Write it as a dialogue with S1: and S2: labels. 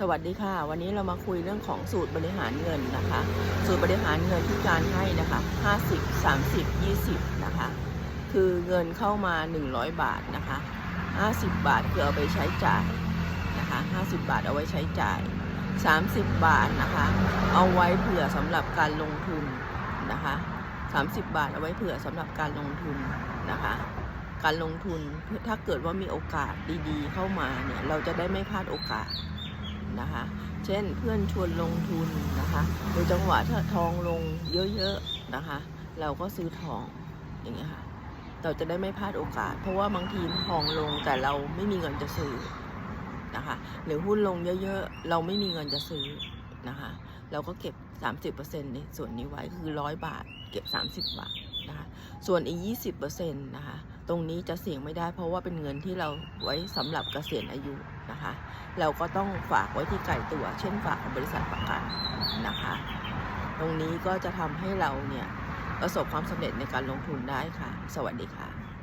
S1: สวัสดีค่ะ วันนี้เรามาคุยเรื่องของสูตรบริหารเงินนะคะ สูตรบริหารเงินที่การให้นะคะ50 30 20 นะคะ คือเงินเข้ามา 100 บาทนะคะ 50 บาทคือเอาไปใช้จ่ายนะคะ 50 บาทเอาไว้ใช้จ่าย 30 บาทนะคะ เอาไว้เผื่อสำหรับการลงทุนนะคะ 30 บาทเอาไว้เผื่อสำหรับการลงทุนนะคะ การลงทุนถ้าเกิดว่ามีโอกาสดีๆ เข้ามาเนี่ยเราจะได้ไม่พลาดโอกาส นะคะ เช่นเพื่อนชวนลงทุนนะคะในจังหวะถ้าทองลงเยอะๆนะคะ เราก็ซื้อทองอย่างเงี้ยค่ะเราจะได้ไม่พลาดโอกาส เพราะว่าบางทีทองลงแต่เราไม่มีเงินจะซื้อนะคะหรือหุ้นลงเยอะๆ เราไม่มีเงินจะซื้อนะคะ เราก็เก็บ 30%ในส่วนนี้ไว้คือร้อยบาท เก็บ 30 บาท นะคะส่วนอีก 20%นะคะตรงนี้จะเสี่ยงไม่ได้เพราะว่าเป็นเงินที่เราไว้สำหรับเกษียณอายุนะคะ เราก็ต้องฝากไว้ที่ไกลตัว เช่นฝากกับบริษัทประกันนะคะ ตรงนี้ก็จะทำให้เราเนี่ยประสบความสำเร็จในการลงทุนได้ค่ะ สวัสดีค่ะ